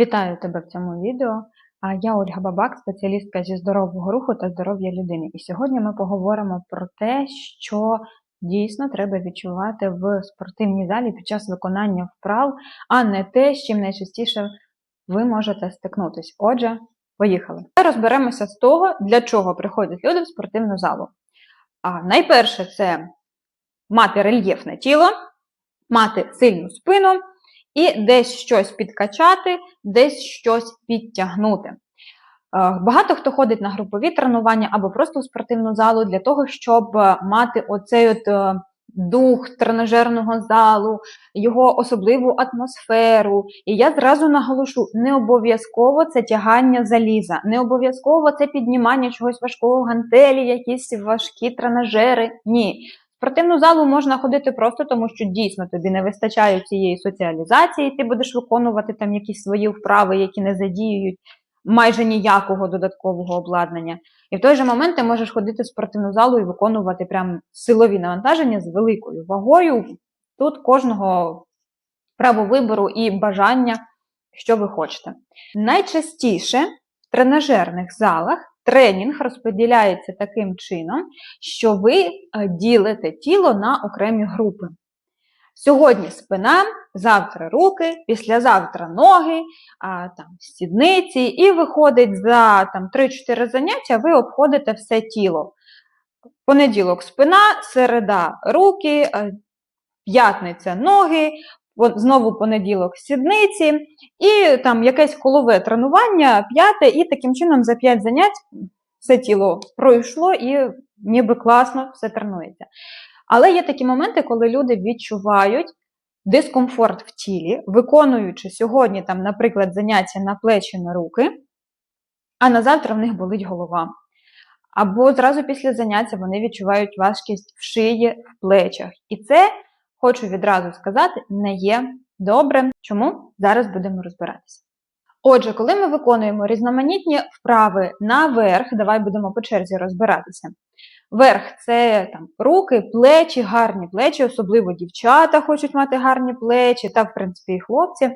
Вітаю тебе в цьому відео. Я Ольга Бабак, спеціалістка зі здорового руху та здоров'я людини. І сьогодні ми поговоримо про те, що дійсно треба відчувати в спортивній залі під час виконання вправ, а не те, з чим найчастіше ви можете стикнутися. Отже, поїхали. Розберемося з того, для чого приходять люди в спортивну залу. А найперше це мати рельєфне тіло, мати сильну спину і десь щось підкачати, десь щось підтягнути. Е, Багато хто ходить на групові тренування або просто в спортивну залу для того, щоб е, мати оцей от е, дух тренажерного залу, його особливу атмосферу. І я зразу наголошу: не обов'язково це тягання заліза, не обов'язково це піднімання чогось важкого гантелі, якісь важкі тренажери. Ні. Спортивну залу можна ходити просто тому, що дійсно тобі не вистачає цієї соціалізації, ти будеш виконувати там якісь свої вправи, які не задіюють майже ніякого додаткового обладнання. І в той же момент ти можеш ходити в спортивну залу і виконувати прям силові навантаження з великою вагою. Тут кожного право вибору і бажання, що ви хочете. Найчастіше в тренажерних залах тренінг розподіляється таким чином, що ви е, ділите тіло на окремі групи. Сьогодні спина, завтра руки, післязавтра ноги, а, там, сідниці, і виходить за там, 3-4 заняття, ви обходите все тіло. Понеділок спина, середа руки, е, п'ятниця ноги, знову понеділок сідниці, і там якесь колове тренування, п'яте, і таким чином за 5 занять все тіло пройшло і ніби класно все тренується. Але є такі моменти, коли люди відчувають дискомфорт в тілі, виконуючи сьогодні, там, наприклад, заняття на плечі на руки, а на завтра в них болить голова. Або зразу після заняття вони відчувають важкість в шиї, в плечах. І це, хочу відразу сказати, не є добре. Чому? Зараз будемо розбиратися. Отже, коли ми виконуємо різноманітні вправи наверх, давай будемо по черзі розбиратися. Верх це там руки, плечі, гарні плечі, особливо дівчата хочуть мати гарні плечі, та, в принципі, і хлопці.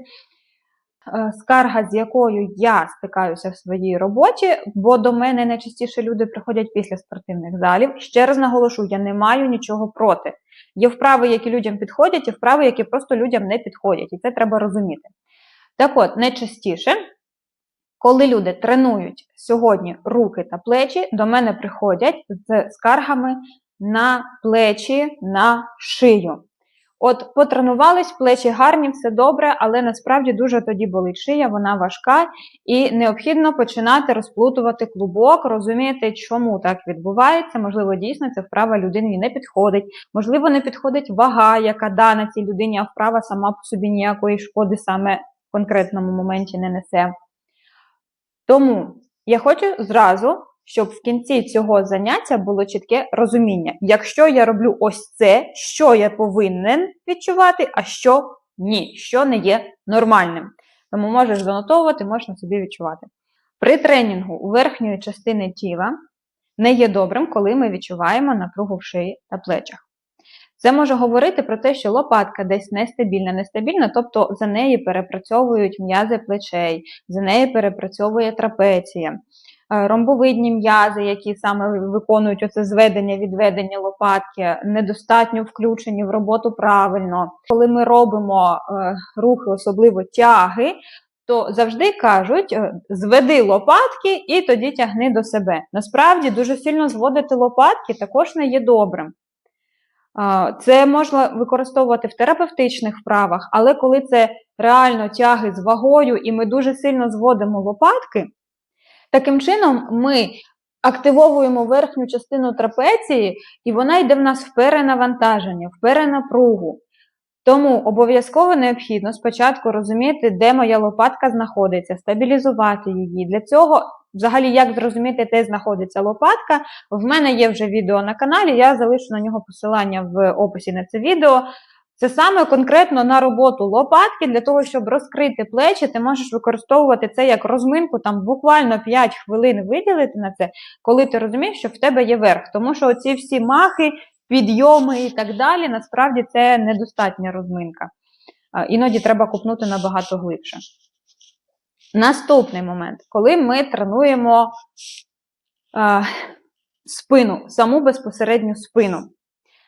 Е, скарга, з якою я стикаюся в своїй роботі, бо до мене найчастіше люди приходять після спортивних залів. Ще раз наголошу, я не маю нічого проти. Є вправи, які людям підходять, і вправи, які просто людям не підходять, і це треба розуміти. Так от, найчастіше коли люди тренують сьогодні руки та плечі, до мене приходять з скаргами на плечі, на шию. От потренувались, плечі гарні, все добре, але насправді дуже тоді болить шия, вона важка, і необхідно починати розплутувати клубок, розуміти, чому так відбувається. Можливо, дійсно ця вправа людині не підходить, можливо, не підходить вага, яка дана цій людині, а вправа сама по собі ніякої шкоди саме в конкретному моменті не несе. Тому я хочу зразу, щоб в кінці цього заняття було чітке розуміння. Якщо я роблю ось це, що я повинен відчувати, а що ні, що не є нормальним. Тому можеш занотовувати, можна собі відчувати. При тренінгу верхньої частини тіла не є добрим, коли ми відчуваємо напругу в шиї та плечах. Це може говорити про те, що лопатка десь нестабільна, нестабільна, тобто за неї перепрацьовують м'язи плечей, за неї перепрацьовує трапеція. Е, ромбовидні м'язи, які саме виконують оце зведення, відведення лопатки, недостатньо включені в роботу правильно. Коли ми робимо е, рухи, особливо тяги, то завжди кажуть: е, зведи лопатки і тоді тягни до себе. Насправді дуже сильно зводити лопатки також не є добрим. Це можна використовувати в терапевтичних вправах, але коли це реально тяги з вагою, і ми дуже сильно зводимо лопатки, таким чином ми активовуємо верхню частину трапеції, і вона йде в нас в перенавантаження, в перенапругу. Тому обов'язково необхідно спочатку розуміти, де моя лопатка знаходиться, стабілізувати її. Для цього Взагалі, як зрозуміти, де знаходиться лопатка, в мене є вже відео на каналі, я залишу на нього посилання в описі на це відео. Це саме конкретно на роботу лопатки, для того, щоб розкрити плечі, ти можеш використовувати це як розминку, там буквально 5 хвилин виділити на це, коли ти розумієш, що в тебе є верх. Тому що оці всі махи, підйоми і так далі, насправді це недостатня розминка. Іноді треба купнути набагато глибше. Наступний момент, коли ми тренуємо е, спину, саму безпосередню спину.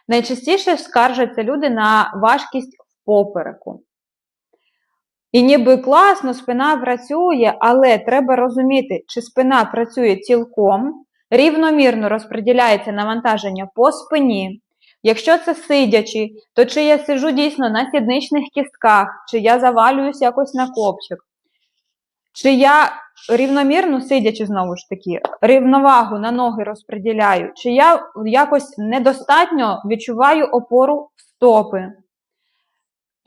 Найчастіше скаржаться люди на важкість в попереку. І ніби класно, спина працює, але треба розуміти, чи спина працює цілком, рівномірно розподіляється навантаження по спині. Якщо це сидячи, то чи я сижу дійсно на сідничних кістках, чи я завалююсь якось на копчик, чи я рівномірно сидячи знову ж таки, рівновагу на ноги розподіляю, чи я якось недостатньо відчуваю опору в стопи.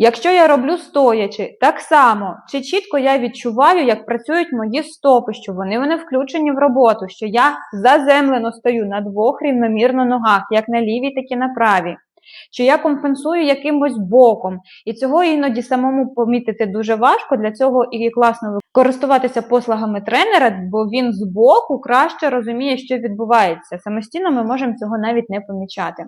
Якщо я роблю стоячи, так само, чи чітко я відчуваю, як працюють мої стопи, що вони вони включені в роботу, що я заземлено стою на двох рівномірно ногах, як на лівій, так і на правій. Що я компенсую якимось боком. І цього іноді самому помітити дуже важко. Для цього і класно користуватися послугами тренера, бо він збоку краще розуміє, що відбувається. Самостійно ми можемо цього навіть не помічати.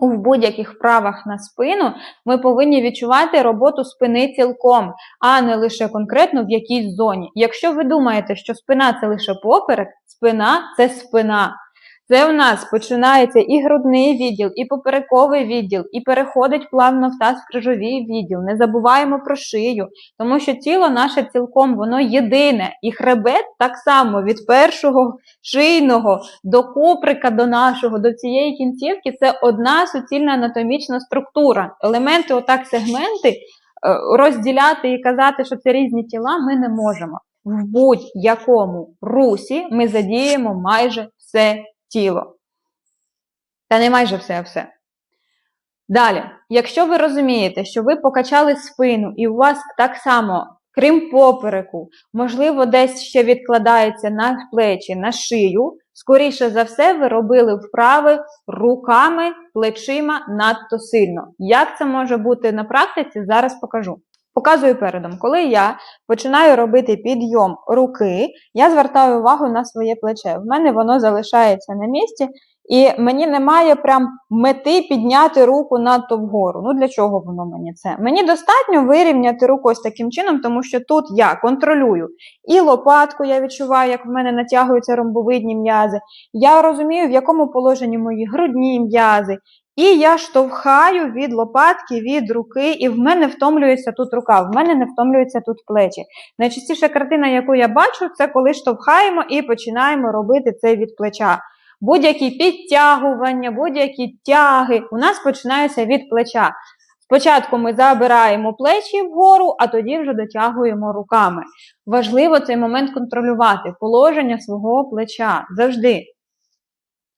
В будь-яких вправах на спину ми повинні відчувати роботу спини цілком, а не лише конкретно в якійсь зоні. Якщо ви думаєте, що спина це лише поперек, спина це спина. Це в нас починається і грудний відділ, і поперековий відділ, і переходить плавно в таз в крижовий відділ. Не забуваємо про шию, тому що тіло наше цілком воно єдине. І хребет так само від першого шийного до куприка до нашого, до цієї кінцівки це одна суцільна анатомічна структура. Елементи, отак, сегменти е, розділяти і казати, що це різні тіла, ми не можемо. В будь-якому русі ми задіємо майже все тіло. Та не майже все все. Далі, якщо ви розумієте, що ви покачали спину, і у вас так само, крім попереку, можливо, десь ще відкладається на плечі, на шию, скоріше за все, ви робили вправи руками, плечима надто сильно. Як це може бути на практиці, зараз покажу. Показую передом, коли я починаю робити підйом руки, я звертаю увагу на своє плече. В мене воно залишається на місці, і мені немає прям мети підняти руку надто вгору. Ну для чого воно мені це? Мені достатньо вирівняти руку ось таким чином, тому що тут я контролюю і лопатку, я відчуваю, як в мене натягуються ромбовидні м'язи. Я розумію, в якому положенні мої грудні м'язи. І я штовхаю від лопатки, від руки, і в мене втомлюється тут рука, в мене не втомлюється тут плечі. Найчастіша картина, яку я бачу, це коли штовхаємо і починаємо робити це від плеча. Будь-які підтягування, будь-які тяги у нас починаються від плеча. Спочатку ми забираємо плечі вгору, а тоді вже дотягуємо руками. Важливо цей момент контролювати положення свого плеча завжди.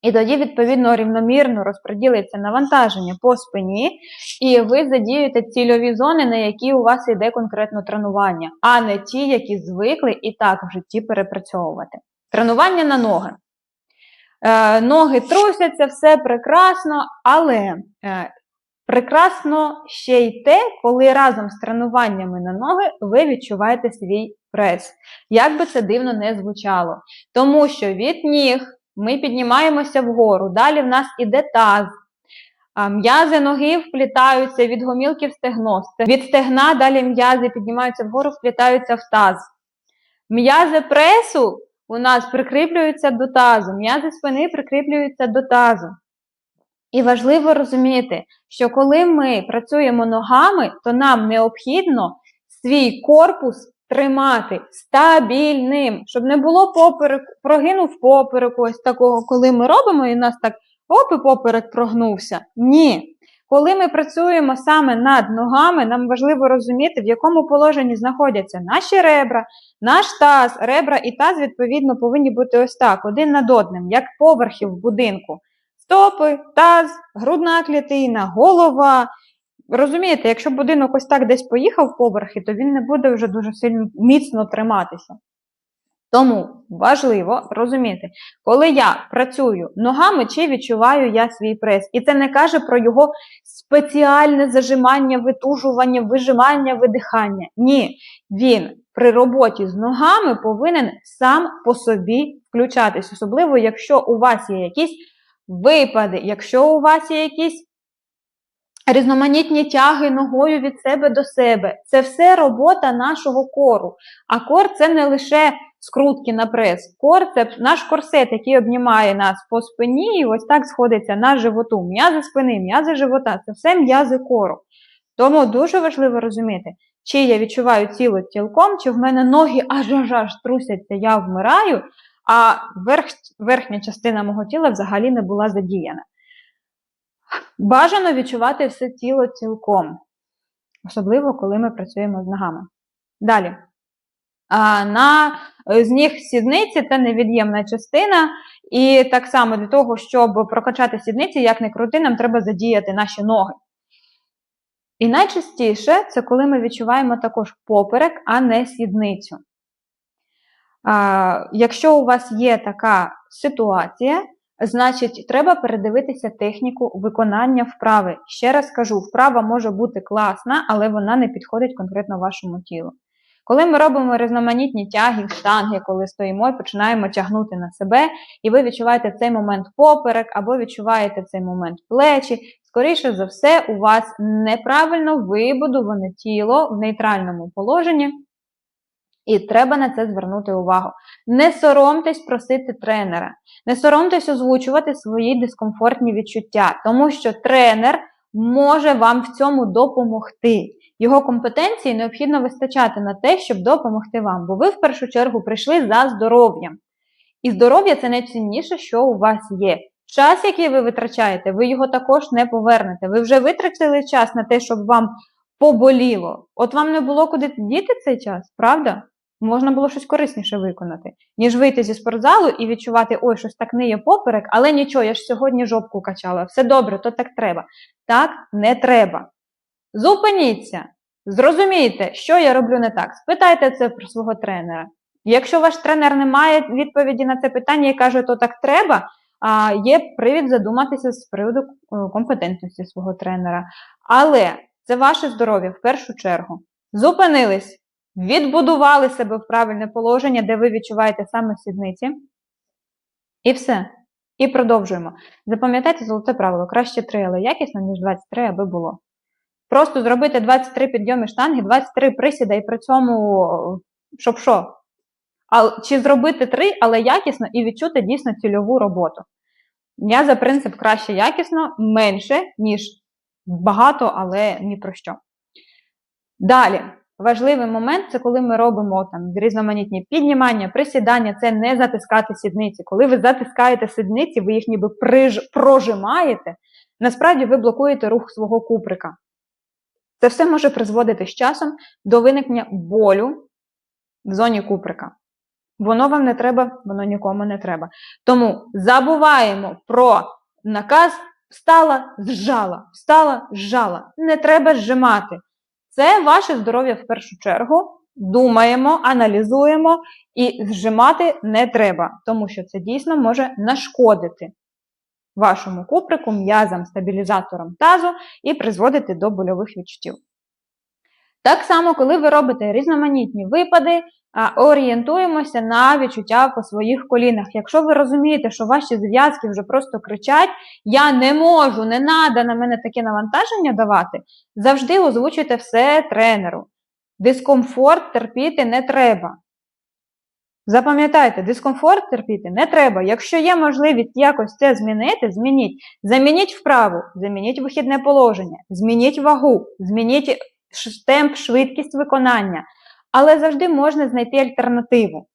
І тоді, відповідно, рівномірно розподілиться навантаження по спині, і ви задієте цільові зони, на які у вас йде конкретно тренування, а не ті, які звикли і так в житті перепрацьовувати. Тренування на ноги. Е, ноги трусяться, все прекрасно, але е, прекрасно ще й те, коли разом з тренуваннями на ноги ви відчуваєте свій прес. Як би це дивно не звучало. Тому що від ніг ми піднімаємося вгору. Далі в нас іде таз. М'язи ноги вплітаються від гомілки в стегно. Від стегна далі м'язи піднімаються вгору, вплітаються в таз. М'язи пресу у нас прикріплюються до тазу, м'язи спини прикріплюються до тазу. І важливо розуміти, що коли ми працюємо ногами, то нам необхідно свій корпус тримати стабільним, щоб не було поперек, прогинув поперек ось такого, коли ми робимо, і у нас так оп, і поперек прогнувся. Ні. Коли ми працюємо саме над ногами, нам важливо розуміти, в якому положенні знаходяться наші ребра, наш таз, ребра і таз, відповідно, повинні бути ось так, один над одним, як поверхи в будинку. Стопи, таз, грудна клітина, голова Розумієте, якщо будинок ось так десь поїхав поверхи, то він не буде вже дуже сильно міцно триматися. Тому важливо розуміти, коли я працюю ногами, чи відчуваю я свій прес. І це не каже про його спеціальне зажимання, витужування, вижимання, видихання. Ні, він при роботі з ногами повинен сам по собі включатись, особливо, якщо у вас є якісь випади, якщо у вас є якісь різноманітні тяги ногою від себе до себе. Це все робота нашого кору. А кор це не лише скрутки на прес. Кор це наш корсет, який обнімає нас по спині, і ось так сходиться на животу. М'язи спини, м'язи живота це все м'язи кору. Тому дуже важливо розуміти, чи я відчуваю тіло цілком, чи в мене ноги аж аж аж трусяться, я вмираю, а верх, верхня частина мого тіла взагалі не була задіяна. Бажано відчувати все тіло цілком, особливо коли ми працюємо з ногами. Далі. На з ніг сідниці це невід'ємна частина, і так само для того, щоб прокачати сідниці, як не крути, нам треба задіяти наші ноги. І найчастіше це коли ми відчуваємо також поперек, а не сідницю. Якщо у вас є така ситуація, значить треба передивитися техніку виконання вправи. Ще раз кажу, вправа може бути класна, але вона не підходить конкретно вашому тілу. Коли ми робимо різноманітні тяги, штанги, коли стоїмо і починаємо тягнути на себе, і ви відчуваєте цей момент поперек, або відчуваєте цей момент плечі, скоріше за все, у вас неправильно вибудоване тіло в нейтральному положенні, і треба на це звернути увагу. Не соромтесь просити тренера, не соромтесь озвучувати свої дискомфортні відчуття, тому що тренер може вам в цьому допомогти. Його компетенції необхідно вистачати на те, щоб допомогти вам, бо ви в першу чергу прийшли за здоров'ям. І здоров'я це найцінніше, що у вас є. Час, який ви витрачаєте, ви його також не повернете. Ви вже витратили час на те, щоб вам поболіло. От вам не було куди діти цей час, правда? Можна було щось корисніше виконати, ніж вийти зі спортзалу і відчувати, ой, щось так не є поперек, але нічого, я ж сьогодні жопку качала. Все добре, то так треба. Так не треба. Зупиніться, зрозумійте, що я роблю не так. Спитайте це про свого тренера. Якщо ваш тренер не має відповіді на це питання і каже, то так треба, є привід задуматися з приводу е, компетентності свого тренера. Але це ваше здоров'я в першу чергу. Зупинились, відбудували себе в правильне положення, де ви відчуваєте саме сідниці. І все. І продовжуємо. Запам'ятайте золоте правило: краще 3, але якісно, ніж 23, аби було. Просто зробити 23 підйоми штанги, 23 присіда і при цьому, щоб що? А, Чи зробити 3, але якісно і відчути дійсно цільову роботу. Я за принцип краще якісно, менше, ніж багато, але ні про що. Далі, важливий момент це коли ми робимо там різноманітні піднімання, присідання, це не затискати сідниці. Коли ви затискаєте сідниці, ви їх ніби приж... прожимаєте, насправді ви блокуєте рух свого куприка. Це все може призводити з часом до виникнення болю в зоні куприка. Воно вам не треба, воно нікому не треба. Тому забуваємо про наказ встала, зжала, встала, зжала. Не треба зжимати. Це ваше здоров'я в першу чергу. Думаємо, аналізуємо і зжимати не треба, тому що це дійсно може нашкодити вашому куприку, м'язам, стабілізаторам тазу і призводити до больових відчуттів. Так само, коли ви робите різноманітні випади, орієнтуємося на відчуття по своїх колінах. Якщо ви розумієте, що ваші зв'язки вже просто кричать, я не можу, не треба на мене таке навантаження давати, завжди озвучуйте все тренеру. Дискомфорт терпіти не треба. Запам'ятайте, дискомфорт терпіти не треба. Якщо є можливість якось це змінити, змініть. Замініть вправу, замініть вихідне положення, змініть вагу, змініть темп, швидкість виконання. Але завжди можна знайти альтернативу.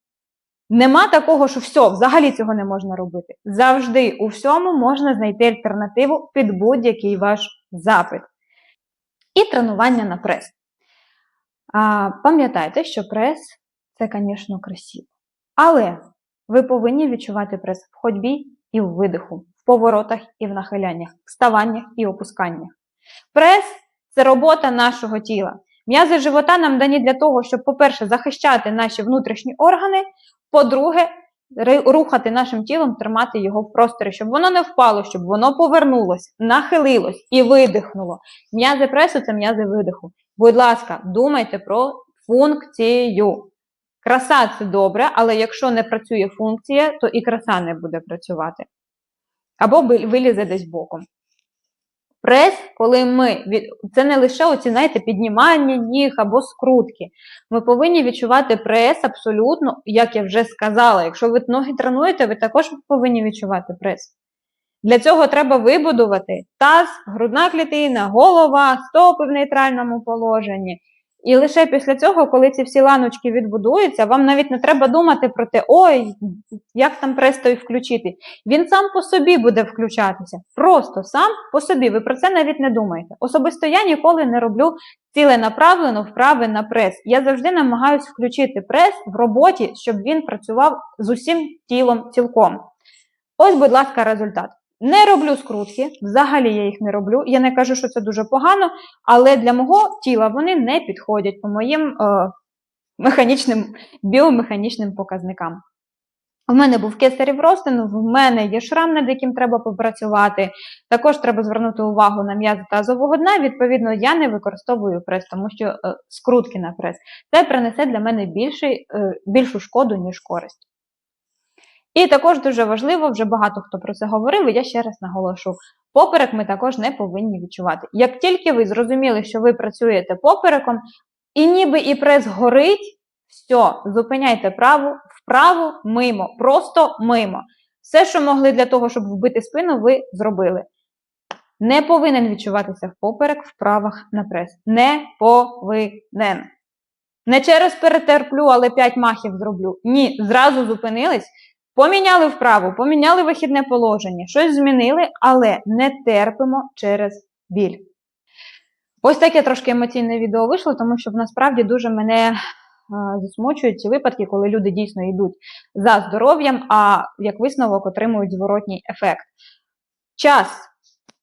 Нема такого, що все, взагалі цього не можна робити. Завжди у всьому можна знайти альтернативу під будь-який ваш запит. І тренування на прес. Пам'ятайте, що прес це, звісно, красиво. Але ви повинні відчувати прес в ходьбі і в видиху, в поворотах і в нахиляннях, вставаннях і опусканнях. Прес це робота нашого тіла. М'язи живота нам дані для того, щоб, по-перше, захищати наші внутрішні органи, по-друге, рухати нашим тілом, тримати його в просторі, щоб воно не впало, щоб воно повернулось, нахилилось і видихнуло. М'язи пресу це м'язи видиху. Будь ласка, думайте про функцію. Краса це добре, але якщо не працює функція, то і краса не буде працювати. Або вилізе десь боком. Прес, коли ми від... це не лише оці, знаєте, піднімання ніг або скрутки. Ми повинні відчувати прес абсолютно, як я вже сказала. Якщо ви ноги тренуєте, ви також повинні відчувати прес. Для цього треба вибудувати таз, грудна клітина, голова, стопи в нейтральному положенні. І лише після цього, коли ці всі ланочки відбудуються, вам навіть не треба думати про те, ой, як там прес той включити. Він сам по собі буде включатися. Просто сам по собі. Ви про це навіть не думаєте. Особисто я ніколи не роблю ціленаправлено вправи на прес. Я завжди намагаюся включити прес в роботі, щоб він працював з усім тілом цілком. Ось, будь ласка, результат. Не роблю скрутки, взагалі я їх не роблю. Я не кажу, що це дуже погано, але для мого тіла вони не підходять по моїм е, механічним, біомеханічним показникам. У мене був кесарів розтин, в мене є шрам, над яким треба попрацювати. Також треба звернути увагу на м'язи тазового дна. Відповідно, я не використовую прес, тому що е, скрутки на прес. Це принесе для мене більший, е, більшу шкоду, ніж користь. І також дуже важливо, вже багато хто про це говорив, і я ще раз наголошу: поперек ми також не повинні відчувати. Як тільки ви зрозуміли, що ви працюєте попереком, і ніби і прес горить, все, зупиняйте праву, вправу, мимо, просто мимо. Все, що могли для того, щоб вбити спину, ви зробили. Не повинен відчуватися в поперек вправах на прес. Не повинен. Не через перетерплю, але 5 махів зроблю. Ні, зразу зупинились. Поміняли вправу, поміняли вихідне положення, щось змінили, але не терпимо через біль. Ось таке трошки емоційне відео вийшло, тому що насправді дуже мене е, засмучують ці випадки, коли люди дійсно йдуть за здоров'ям, а як висновок отримують зворотній ефект. Час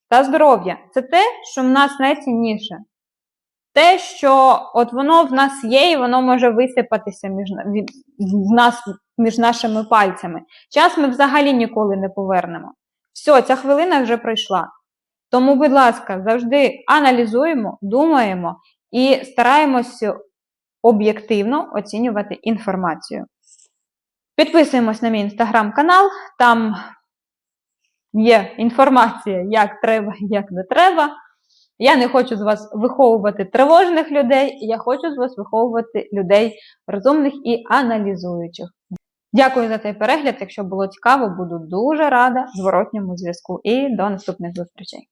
та здоров'я це те, що в нас найцінніше. Те, що от воно в нас є, і воно може висипатися між в нас між нашими пальцями. Час ми взагалі ніколи не повернемо. Все, ця хвилина вже пройшла. Тому, будь ласка, завжди аналізуємо, думаємо і стараємося об'єктивно оцінювати інформацію. Підписуємось на мій інстаграм-канал, там є інформація, як треба, як не треба. Я не хочу з вас виховувати тривожних людей, я хочу з вас виховувати людей розумних і аналізуючих. Дякую за цей перегляд. Якщо було цікаво, буду дуже рада зворотньому зв'язку і до наступних зустрічей.